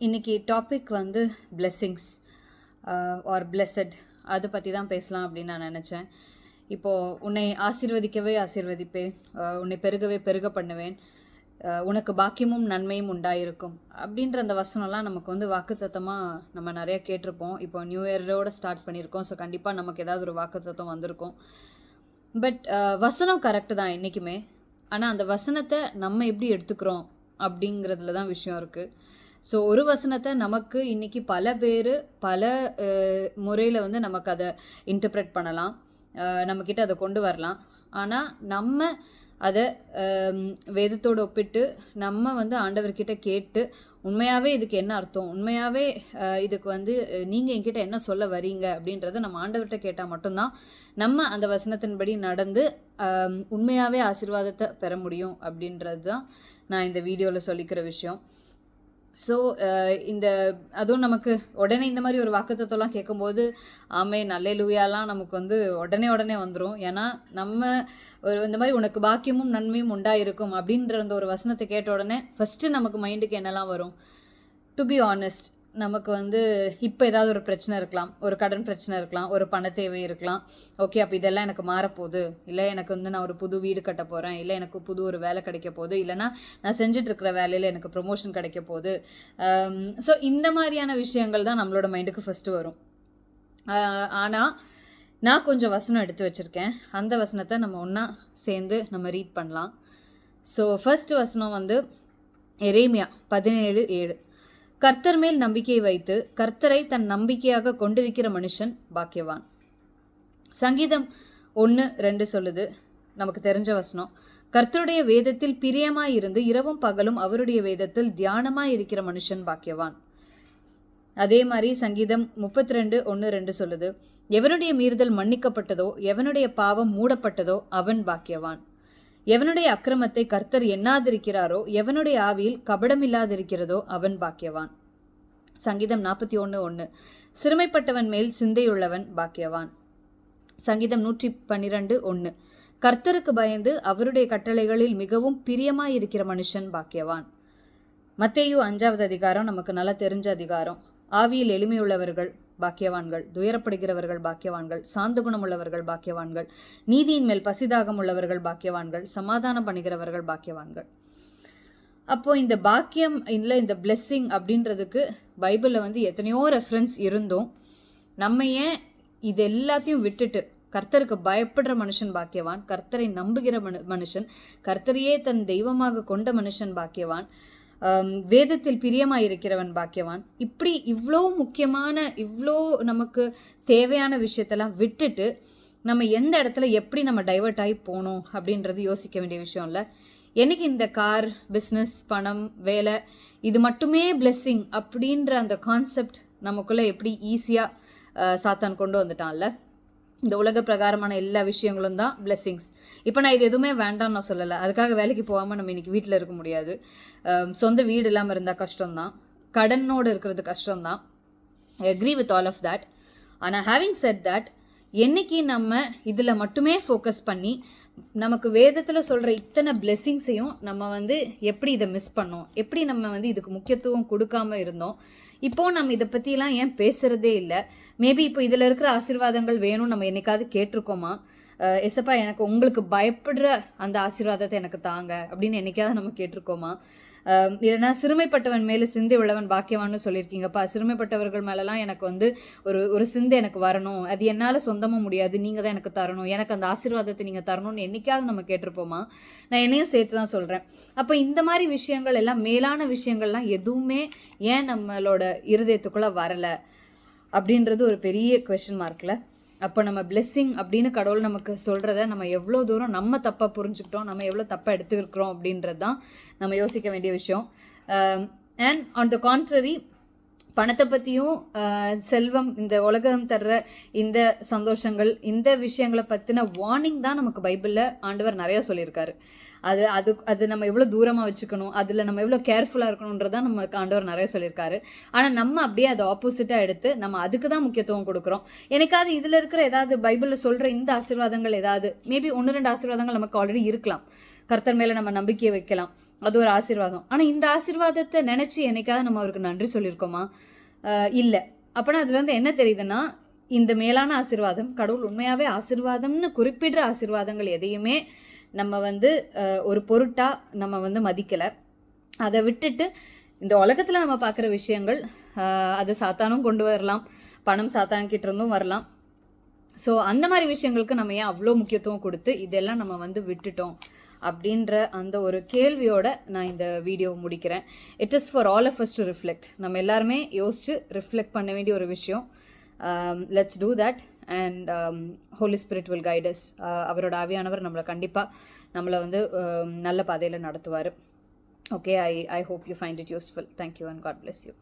இன்னைக்கு டாபிக் வந்து blessings R blessed அதை பற்றி தான் பேசலாம் அப்படின்னு நான் நினச்சேன். இப்போது உன்னை ஆசீர்வதிக்கவே ஆசீர்வதிப்பேன் uh, உன்னை பெருகவே பெருக பண்ணுவேன் uh, உனக்கு பாக்கியமும் நன்மையும் உண்டாயிருக்கும் அப்படின்ற அந்த வசனம்லாம் நமக்கு வந்து வாக்குத்தத்தமாக நம்ம நிறையா கேட்டிருப்போம். இப்போ நியூ இயரோட ஸ்டார்ட் பண்ணியிருக்கோம் ஸோ கண்டிப்பாக நமக்கு ஏதாவது ஒரு வாக்குத்தத்தம் வந்திருக்கும். பட் uh, வசனம் கரெக்டு தான் என்றைக்குமே ஆனால் அந்த வசனத்தை நம்ம எப்படி எடுத்துக்கிறோம் அப்படிங்கிறதுல தான் விஷயம் இருக்குது ஸோ ஒரு வசனத்தை நமக்கு இன்னைக்கு பல பேர் பல முறையில் வந்து நமக்கு அதை இன்டர்பிரட் பண்ணலாம். நம்மக்கிட்ட அதை கொண்டு வரலாம். ஆனால் நம்ம அதை வேதத்தோடு ஒப்பிட்டு நம்ம வந்து ஆண்டவர்கிட்ட கேட்டு உண்மையாகவே இதுக்கு என்ன அர்த்தம்? உண்மையாகவே இதுக்கு வந்து நீங்கள் என்கிட்ட என்ன சொல்ல வரீங்க அப்படின்றத நம்ம ஆண்டவர்கிட்ட கேட்டால் மட்டும்தான் நம்ம அந்த வசனத்தின்படி நடந்து உண்மையாகவே ஆசீர்வாதத்தை பெற முடியும் அப்படின்றது தான் நான் இந்த வீடியோவில் சொல்லிக்கிற விஷயம். ஸோ uh, இந்த அதுவும் நமக்கு உடனே இந்த மாதிரி ஒரு வாக்குத்தத்தெல்லாம் கேட்கும்போது ஆமே நல்ல லூயாலாம் நமக்கு வந்து உடனே உடனே வந்துடும் ஏன்னா நம்ம ஒரு இந்த மாதிரி உனக்கு பாக்கியமும் நன்மையும் உண்டாயிருக்கும் அப்படின்ற அந்த ஒரு வசனத்தை கேட்ட உடனே ஃபஸ்ட்டு நமக்கு மைண்டுக்கு என்னெல்லாம் வரும்? டு பி ஆனஸ்ட் நமக்கு வந்து இப்போ ஏதாவது ஒரு பிரச்சனை இருக்கலாம். ஒரு கடன் பிரச்சனை இருக்கலாம். ஒரு பண தேவை இருக்கலாம். ஓகே அப்போ இதெல்லாம் எனக்கு மாறப்போகுது. இல்லை எனக்கு வந்து நான் ஒரு புது வீடு கட்ட போகிறேன் இல்லை எனக்கு புது ஒரு வேலை கிடைக்க போகுது. இல்லைனா நான் செஞ்சிட்ருக்கிற வேலையில் எனக்கு ப்ரொமோஷன் கிடைக்க போகுது. ஸோ இந்த மாதிரியான விஷயங்கள் தான் நம்மளோட மைண்டுக்கு ஃபஸ்ட்டு வரும். ஆனால் நான் கொஞ்சம் வசனம் எடுத்து வச்சுருக்கேன். அந்த வசனத்தை நம்ம ஒன்றா சேர்ந்து நம்ம ரீட் பண்ணலாம். ஸோ ஃபஸ்ட்டு வசனம் வந்து எரேமியா பதினேழு ஏழு. கர்த்தர் மேல் நம்பிக்கை வைத்து கர்த்தரை தன் நம்பிக்கையாக கொண்டிருக்கிற மனுஷன் பாக்கியவான். சங்கீதம் ஒன்று ரெண்டு சொல்லுது. நமக்கு தெரிஞ்ச வசனம். கர்த்தருடைய வேதத்தில் பிரியமாய் இருந்து இரவும் பகலும் அவருடைய வேதத்தில் தியானமாய் இருக்கிற மனுஷன் பாக்கியவான். அதே மாதிரி சங்கீதம் முப்பத்தி ரெண்டு ஒன்று ரெண்டு சொல்லுது. எவனுடைய மீறுதல் மன்னிக்கப்பட்டதோ எவனுடைய பாவம் மூடப்பட்டதோ அவன் பாக்கியவான். எவனுடைய அக்கிரமத்தை கர்த்தர் எண்ணாதிருக்கிறாரோ எவனுடைய ஆவியில் கபடமில்லாதிருக்கிறதோ அவன் பாக்கியவான். சங்கீதம் நாற்பத்தி ஒன்று ஒன்று சிறுமைப்பட்டவன் மேல் சிந்தையுள்ளவன் பாக்கியவான். சங்கீதம் நூற்றி பன்னிரண்டு ஒன்று கர்த்தருக்கு பயந்து அவருடைய கட்டளைகளில் மிகவும் பிரியமாயிருக்கிற மனுஷன் பாக்கியவான். மத்தேயு அஞ்சாவது அதிகாரம் நமக்கு நல்லா தெரிஞ்ச அதிகாரம். ஆவியில் எளிமையுள்ளவர்கள் பாக்கியவான்கள் துயரப்படுகிறவர்கள் பாக்கியவான்கள் சாந்த குணமுள்ளவர்கள் பாக்கியவான்கள் நீதியின் மேல் பசிதாகம் உள்ளவர்கள் பாக்கியவான்கள் சமாதானம் பண்ணுகிறவர்கள் பாக்கியவான்கள். அப்போ இந்த பாக்கியம் இல்லை இந்த பிளெஸ்ஸிங் அப்படின்றதுக்கு பைபிளில் வந்து எத்தனையோ ரெஃபரன்ஸ் இருந்தும் நம்ம ஏன் இது எல்லாத்தையும் விட்டுட்டு கர்த்தருக்கு பயப்படுற மனுஷன் பாக்கியவான் கர்த்தரை நம்புகிற மனு மனுஷன் கர்த்தரையே தன் தெய்வமாக கொண்ட மனுஷன் பாக்கியவான் வேதத்தில் பிரியமாயிருக்கிறவன் பாக்கியவான். இப்படி இவ்வளோ முக்கியமான இவ்வளோ நமக்கு தேவையான விஷயத்தெல்லாம் விட்டுட்டு நம்ம எந்த இடத்துல எப்படி நம்ம டைவர்ட் ஆகி போகணும் அப்படின்றது யோசிக்க வேண்டிய விஷயம் இல்லை. என்னைக்கு இந்த கார் பிஸ்னஸ் பணம் வேலை இது மட்டுமே பிளெஸ்ஸிங் அப்படின்ற அந்த கான்செப்ட் நமக்குள்ளே எப்படி ஈஸியாக சாத்தான் கொண்டு வந்துட்டான்ல? இந்த உலக பிரகாரமான எல்லா விஷயங்களும் தான் பிளெஸ்ஸிங்ஸ் இப்போ நான் இது எதுவுமே வேண்டாம்னு நான் சொல்லலை. அதுக்காக வேலைக்கு போகாமல் நம்ம இன்றைக்கி வீட்டில் இருக்க முடியாது. சொந்த வீடு இல்லாமல் இருந்தால் கஷ்டம்தான். கடனோடு இருக்கிறது கஷ்டம்தான். I agree with all of that ஆனால் ஹேவிங் செட் தட் என்னைக்கு நம்ம இதில் மட்டுமே ஃபோக்கஸ் பண்ணி நமக்கு வேதத்தில் சொல்கிற இத்தனை பிளெஸ்ஸிங்ஸையும் நம்ம வந்து எப்படி இதை மிஸ் பண்ணோம்? எப்படி நம்ம வந்து இதுக்கு முக்கியத்துவம் கொடுக்காம இருந்தோம்? இப்போ நம்ம இதை பற்றிலாம் ஏன் பேசுகிறதே இல்லை. மேபி இப்போ இதில் இருக்கிற ஆசீர்வாதங்கள் வேணும் நம்ம என்னைக்காவது கேட்டிருக்கோமா? எசப்பா எனக்கு உங்களுக்கு பயப்படுற அந்த ஆசீர்வாதத்தை எனக்கு தாங்க அப்படின்னு என்னைக்காவது நம்ம கேட்டிருக்கோமா? இல்லைன்னா சிறுமைப்பட்டவன் மேலே சிந்தை உள்ளவன் பாக்கியவான்னு சொல்லியிருக்கீங்கப்பா. சிறுமைப்பட்டவர்கள் மேலெலாம் எனக்கு வந்து ஒரு ஒரு சிந்தை எனக்கு வரணும். அது என்னால் சொந்தமாக முடியாது. நீங்கள் தான் எனக்கு தரணும். எனக்கு அந்த ஆசீர்வாதத்தை நீங்கள் தரணும்னு என்றைக்காவது நம்ம கேட்டிருப்போமா? நான் என்னையும் சேர்த்து தான் சொல்கிறேன் அப்போ இந்த மாதிரி விஷயங்கள் எல்லாம் மேலான விஷயங்கள்லாம் எதுவுமே ஏன் நம்மளோட இருதயத்துக்குள்ளே வரலை? அப்படின்றது ஒரு பெரிய கொஷின் மார்க்கில் அப்போ நம்ம பிளெஸ்ஸிங் அப்படின்னு கடவுள் நமக்கு சொல்கிறத நம்ம எவ்வளோ தூரம் நம்ம தப்பாக புரிஞ்சுக்கிட்டோம் நம்ம எவ்வளோ தப்பாக எடுத்துக்கிறோம் அப்படின்றது தான் நம்ம யோசிக்க வேண்டிய விஷயம். அண்ட் ஆன் த கான்ட்ரரி பணத்தை பற்றியும் செல்வம் இந்த உலகம் தர்ற இந்த சந்தோஷங்கள் இந்த விஷயங்களை பற்றின வார்னிங் தான் நமக்கு பைபிளில் ஆண்டவர் நிறையா சொல்லியிருக்காரு. அது அது அது நம்ம எவ்வளோ தூரமாக வச்சுக்கணும் அதில் நம்ம எவ்வளோ கேர்ஃபுல்லாக இருக்கணுன்றதான் நம்ம ஆண்டவர் நிறைய சொல்லியிருக்காரு. ஆனால் நம்ம அப்படியே அதை ஆப்போசிட்டாக எடுத்து நம்ம அதுக்கு தான் முக்கியத்துவம் கொடுக்குறோம். எனக்காவது இதில் இருக்கிற ஏதாவது பைபிளில் சொல்கிற இந்த ஆசீர்வாதங்கள் ஏதாவது மேபி ஒன்று ரெண்டு ஆசீர்வாதங்கள் நமக்கு ஆல்ரெடி இருக்கலாம். கர்த்தர் மேலே நம்ம நம்பிக்கையை வைக்கலாம். அது ஒரு ஆசீர்வாதம். ஆனால் இந்த ஆசீர்வாதத்தை நினச்சி என்னைக்காவது நம்ம அவருக்கு நன்றி சொல்லியிருக்கோமா? இல்லை. அப்போனா அதுலேருந்து என்ன தெரியுதுன்னா இந்த மேலான ஆசீர்வாதம் கடவுள் உண்மையாகவே ஆசீர்வாதம்னு குறிப்பிடுற ஆசீர்வாதங்கள் எதையுமே நம்ம வந்து ஒரு பொருட்டாக நம்ம வந்து மதிக்கலை. அதை விட்டுட்டு இந்த உலகத்தில் நம்ம பார்க்குற விஷயங்கள் அதை அது சாத்தானும் கொண்டு வரலாம். பணம் சாத்தான் இருந்தும் வரலாம். ஸோ அந்த மாதிரி விஷயங்களுக்கு நம்ம ஏன் அவ்வளோ முக்கியத்துவம் கொடுத்து இதெல்லாம் நம்ம வந்து விட்டுட்டோம்? அப்படின்ற அந்த ஒரு கேள்வியோட நான் இந்த வீடியோ முடிக்கிறேன். It is for all of us to reflect நம்ம எல்லாருமே யோசிச்சு ரிஃப்ளெக்ட் பண்ண வேண்டிய ஒரு விஷயம். Let's do that and Holy Spirit will guide us அவரோட ஆவியானவர் நம்மளை கண்டிப்பாக நம்மளை வந்து um, நல்ல பாதையில் நடத்துவார். Okay I I hope you find it useful thank you and God bless you